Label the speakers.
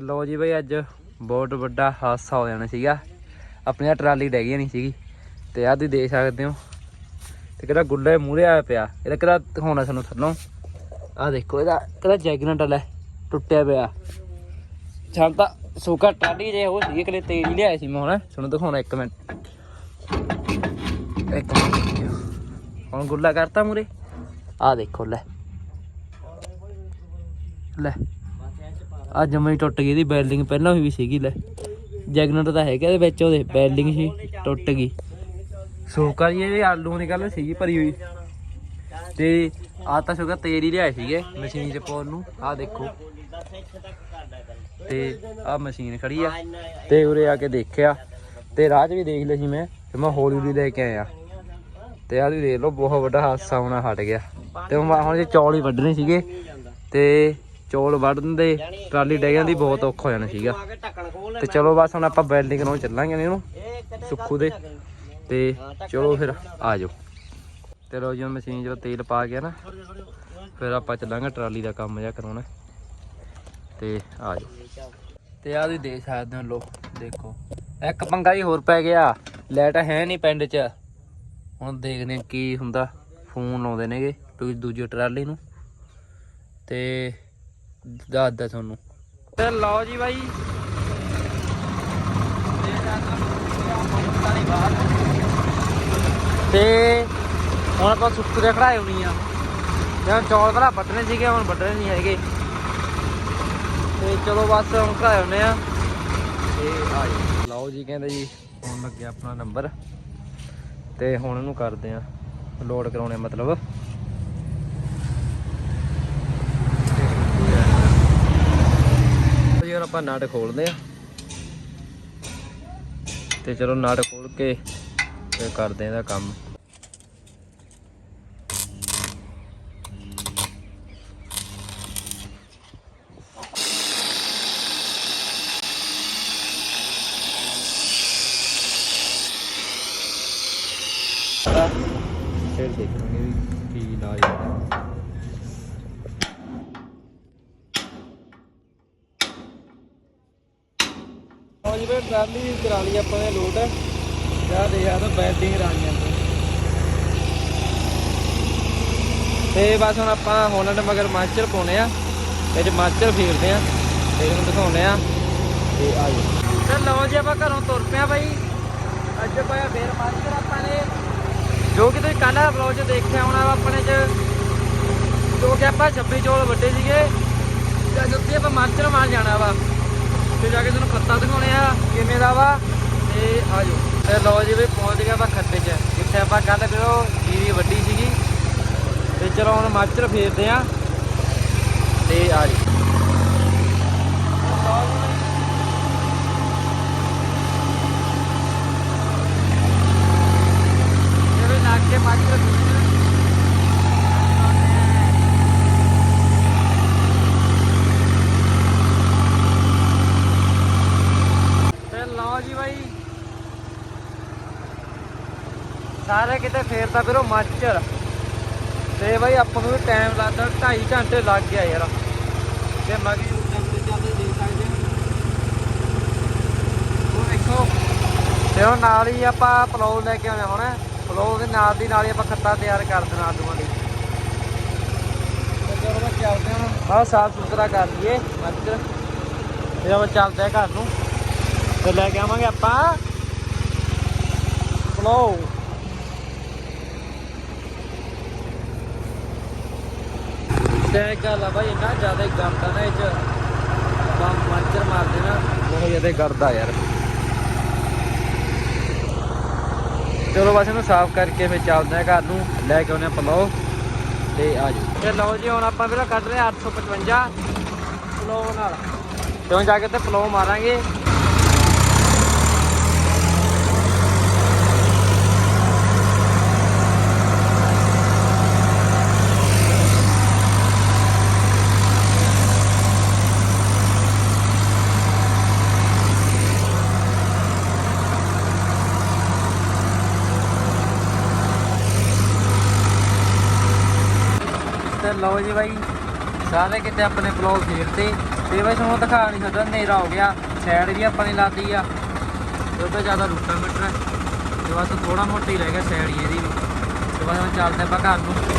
Speaker 1: ਲੋ ਜੀ ਬਈ ਅੱਜ ਬਹੁਤ ਵੱਡਾ ਹਾਦਸਾ ਹੋ ਜਾਣਾ ਸੀਗਾ। ਆਪਣੀ ਆਹ ਟਰਾਲੀ ਡੈ ਗਈ ਨਹੀਂ ਸੀਗੀ ਤੇ ਆਹ ਤੁਸੀਂ ਦੇਖ ਸਕਦੇ ਹੋ। ਤੇ ਕਿਹੜਾ ਗੁੱਲੇ ਮੂਰੇ ਆਇਆ ਪਿਆ। ਇਹਦਾ ਕਿਹੜਾ ਦਿਖਾਉਣਾ ਸਾਨੂੰ ਥੱਲੋਂ। ਆਹ ਦੇਖੋ, ਇਹਦਾ ਕਿਹੜਾ ਜੈਗਨਟ ਲੈ ਟੁੱਟਿਆ ਪਿਆ। ਛਾਂ ਤਾਂ ਸੋਕਾ ਟਰਾਲੀ ਜੇ ਉਹ ਸੀ ਕਿਲੇ ਤੇਜ਼ ਹੀ ਲਿਆਇਆ ਸੀ ਮੈਂ ਹੁਣ। ਤੁਹਾਨੂੰ ਦਿਖਾਉਣਾ ਇੱਕ ਮਿੰਟ। ਇੱਕ ਮਿੰਟ ਹੁਣ ਗੁੱਲਾ ਕਰਤਾ ਮੂਰੇ ਆਹ ਦੇਖੋ, ਲੈ। ਲੈ। ਆ ਜਮਾ ਹੀ ਟੁੱਟ ਗਈ ਦੀ ਬੈਲਡਿੰਗ ਪਹਿਲਾਂ ਵੀ ਸੀਗੀ ਲੈ। ਜੈਗਨਟ ਤਾਂ ਹੈਗਾ ਇਹਦੇ ਵਿੱਚ, ਉਹਦੇ ਬੈਲਡਿੰਗ ਸੀ, ਟੁੱਟ ਗਈ। ਸੋਕਾ ਜੀ ਇਹ ਆਲੂ ਦੀ ਗੱਲ ਸੀਗੀ ਭਰੀ ਹੋਈ। ਤੇ ਆ ਤਾਂ ਸੋਕਾ ਤੇਰੀ ਲਿਆਏ ਸੀਗੇ ਮਸ਼ੀਨ 'ਚ ਪਾਉਣ ਨੂੰ। ਆ ਦੇਖੋ। ਤੇ ਆ ਮਸ਼ੀਨ ਖੜੀ ਆ। ਤੇ ਉਰੇ ਆ ਕੇ ਦੇਖਿਆ। ਤੇ ਰਾਹ 'ਚ ਵੀ ਦੇਖ ਲਿਆ ਸੀ ਮੈਂ, ਤੇ ਮੈਂ ਹੌਲੀ ਹੌਲੀ ਲੈ ਕੇ ਆਇਆ। ਤੇ ਆਹ ਵੀ ਦੇਖ ਲਓ, ਬਹੁਤ ਵੱਡਾ ਹਾਦਸਾ ਹੋਣਾ ਹਟ ਗਿਆ। ਤੇ ਹੁਣ ਹੁਣ ਜੇ ਚੌਲ ਹੀ ਵੱਢਣੇ ਸੀਗੇ। ਤੇ ਚੌਲ ਵੱਢਣ ਦੇ ਟਰਾਲੀ ਡੈ ਜਾਂਦੀ, ਬਹੁਤ ਔਖਾ ਹੋ ਜਾਣਾ ਸੀਗਾ। ਤੇ ਚਲੋ ਬਸ ਹੁਣ ਆਪਾਂ ਵੈਲਡਿੰਗ ਨੂੰ ਚੱਲਾਂਗੇ ਇਹਨੂੰ, ਸੁੱਖੂ ਦੇ। ਤੇ ਚਲੋ ਫਿਰ ਆ ਜਾਓ। ਤੇ ਲੋ ਜੀ ਮਸ਼ੀਨ 'ਚ ਤੇਲ ਪਾ ਗਿਆ ਨਾ, ਫਿਰ ਆਪਾਂ ਚੱਲਾਂਗੇ ਟਰਾਲੀ ਦਾ ਕੰਮ ਜਿਹਾ ਕਰਾਉਣਾ। ਤੇ ਆ ਜਾਓ। ਤੇ ਆ ਤੁਸੀਂ ਦੇਖ ਸਕਦੇ ਹੋ ਲੋ ਦੇਖੋ। ਇੱਕ ਪੰਗਾ ਹੀ ਹੋਰ ਪੈ ਗਿਆ। ਲਾਈਟ ਹੈ ਨਹੀਂ ਪਿੰਡ 'ਚ। ਹੁਣ ਦੇਖਦੇ ਕੀ ਹੁੰਦਾ। ਫੋਨ ਲਾਉਂਦੇ ਨੇਗੇ ਦੂ- ਦੂਜੀ ਟਰਾਲੀ ਨੂੰ। ਤੇ ਦੱਸਦਾ ਤੁਹਾਨੂੰ। ਤੇ ਲਓ ਜੀ ਬਾਈ। ਤੇ ਹੁਣ ਆਪਾਂ ਸੁੱਕ ਦੇ ਖੜਾਏ ਹੋਣੀ ਆ ਜਾਂ ਚੌਲ ਭਲਾ ਵੱਢਣੇ ਸੀਗੇ, ਹੁਣ ਵੱਢਣੇ ਨਹੀਂ ਹੈਗੇ। ਤੇ ਚਲੋ ਬਸ ਹੁਣ ਖੜਾਏ ਹੁੰਨੇ ਆ ਤੇ ਆ ਜੀ, ਲਓ ਜੀ ਕਹਿੰਦੇ ਜੀ, ਹੁਣ ਲੱਗਿਆ ਆਪਣਾ ਨੰਬਰ ਤੇ ਹੁਣ ਇਹਨੂੰ ਕਰਦੇ ਆ ਲੋਡ ਕਰਾਉਣੇ ਮਤਲਬ ਜੀ ਹੁਣ ਆਪਾਂ ਨਟ ਖੋਲਦੇ ਆ। ਤੇ ਚਲੋ ਨਟ ਖੋਲ ਕੇ ਫਿਰ ਕਰਦੇ ਆ ਇਹਦਾ ਕੰਮ। ਫਿਰ ਦੇਖਾਂਗੇ ਵੀ ਕੀ ਇਲਾਜ ਹੈ। ਹੋ ਜੀ ਟਰਾਲੀ ਕਰਾ ਲਈ ਆਪਾਂ ਨੇ ਲੋਡ ਜਾ ਦੇ ਆ ਤਾਂ ਬੈਲਡਿੰਗ ਰਾਣੀਆਂ ਤੇ ਬਸ ਹੁਣ ਆਪਾਂ ਹੁਣ ਮਗਰ ਮਾਸਟਰ ਪਾਉਣੇ ਆ। ਇਹ ਚ ਮਾਸਟਰ ਫੇਰਦੇ ਆ, ਤੇ ਤੁਹਾਨੂੰ ਦਿਖਾਉਣੇ ਆ। ਤੇ ਆ ਤੇ ਲਓ ਜੀ, ਆਪਾਂ ਘਰੋਂ ਤੁਰ ਪਿਆ ਬਾਈ। ਅੱਜ ਪਾਇਆ ਫੇਰ ਮਾਸਟਰ ਆਪਾਂ ਨੇ, ਜੋ ਕਿ ਤੁਸੀਂ ਕੱਲ੍ਹ ਦਾ ਵਲੌਗ 'ਚ ਦੇਖਿਆ ਹੋਣਾ ਵਾ ਆਪਣੇ 'ਚ। ਜੋ ਕਿ ਆਪਾਂ 26 ਚੋਲ ਵੱਡੇ ਸੀਗੇ। ਤੇ ਅੱਜ ਉੱਥੇ ਆਪਾਂ ਮਾਸਟਰ ਮਾਰ ਜਾਣਾ ਵਾ। ਤੇ ਜਾ ਕੇ ਤੁਹਾਨੂੰ ਖੱਤਾ ਦਿਖਾਉਣੇ ਆ, ਕਿਵੇਂ ਦਾ ਵਾ? ਤੇ ਆ ਜਾਓ ਤੇ ਲਓ ਜੀ ਵੀ ਪਹੁੰਚ ਗਿਆ ਆਪਾਂ ਖੱਤੇ 'ਚ। ਜਿੱਥੇ ਆਪਾਂ ਕੱਲ ਕਰੋ ਜੀਰੀ ਵੱਡੀ ਸੀਗੀ। ਤੇ ਚਲੋ ਹੁਣ ਮਾਚਰ ਫੇਰਦੇ ਆ। ਤੇ ਆ ਜੀ ਇਹ ਵੀ ਲੱਗ ਕੇ ਮਾਸਟਰ ਫੇਰਦੇ ਆ। ਤੇ ਲਓ ਜੀ ਬਾਈ ਸਾਰੇ ਕਿਤੇ ਫੇਰਦਾ ਫਿਰੋ ਮਾਚਰ ਤੇ ਬਾਈ ਆਪਾਂ ਨੂੰ ਵੀ ਟਾਈਮ ਲੱਗਦਾ 2.5 ਘੰਟੇ ਲੱਗ ਗਿਆ ਯਾਰ। ਤੇ ਮਗੀ ਚੱਲਦੇ ਚੱਲਦੇ ਦੇਖ ਸਕਦੇ ਉਹ ਦੇਖੋ। ਤੇ ਉਹ ਨਾਲ ਹੀ ਆਪਾਂ ਪਲੋ ਲੈ ਕੇ ਆਉਣਾ ਹੁਣ। ਪਲੋ ਦੇ ਨਾਲ ਦੀ ਨਾਲ ਹੀ ਆਪਾਂ ਖੱਤਾ ਤਿਆਰ ਕਰ ਦੇਣਾ ਆਲੂਆਂ ਲਈ ਚਲੋ ਮੈਂ ਚੱਲਦੇ ਹਾਂ, ਆਹ ਸਾਫ਼ ਸੁਥਰਾ ਕਰ ਲਈਏ ਮੱਚਰ ਤੇ ਆਪਾਂ ਚੱਲਦੇ ਆ ਘਰ ਨੂੰ। ਤੇ ਲੈ ਕੇ ਆਵਾਂਗੇ ਆਪਾਂ ਪਲੋ। ਤੇ ਗੱਲ ਆ ਭਾਈ ਇੰਨਾ ਜ਼ਿਆਦਾ ਗੰਦ ਨਾ ਇਹ ਚ। ਬੰਮ ਮੱਚਰ ਮਾਰਦੇ ਨਾ ਬਹੁਤ ਜ਼ਿਆਦਾ ਕਰਦਾ ਯਾਰ। ਚਲੋ ਬਸ ਇਹਨੂੰ ਸਾਫ਼ ਕਰਕੇ ਫਿਰ ਚੱਲਦੇ ਆ ਘਰ ਨੂੰ। ਲੈ ਕੇ ਆਉਨੇ ਆ ਪਲੋ ਤੇ ਆ ਜੀ ਤੇ ਲਓ ਜੀ ਹੁਣ ਆਪਾਂ ਵੀਰੋ ਕੱਢ ਰਹੇ ਆ 855 ਪਲੋ ਨਾਲ। ਤੇ ਹੁਣ ਜਾ ਕੇ ਤੇ ਪਲੋ ਮਾਰਾਂਗੇ। ਤੇ ਲਓ ਜੀ ਬਾਈ, ਸਾਰੇ ਕਿਤੇ ਆਪਣੇ ਬਲੌਗ ਫੇਰਤੇ ਤੇ ਬਾਈ ਤੁਹਾਨੂੰ ਦਿਖਾ ਨਹੀਂ ਸਕਦਾ, ਹਨੇਰਾ ਹੋ ਗਿਆ ਸਾਈਡ ਵੀ ਆਪਾਂ ਨੇ ਲਾਤੀ ਆ। ਤੇ ਉਹਦਾ ਜ਼ਿਆਦਾ ਰੂਟਾ ਮੀਟਰ ਹੈ। ਤੇ ਬਸ ਥੋੜਾ ਮੋਟਾ ਹੀ ਰਹਿ ਗਿਆ ਸਾਈਡ ਇਹਦੀ ਵੀ। ਤੇ ਬਸ ਹੁਣ ਚੱਲਦੇ ਆਪਾਂ ਘਰ ਨੂੰ।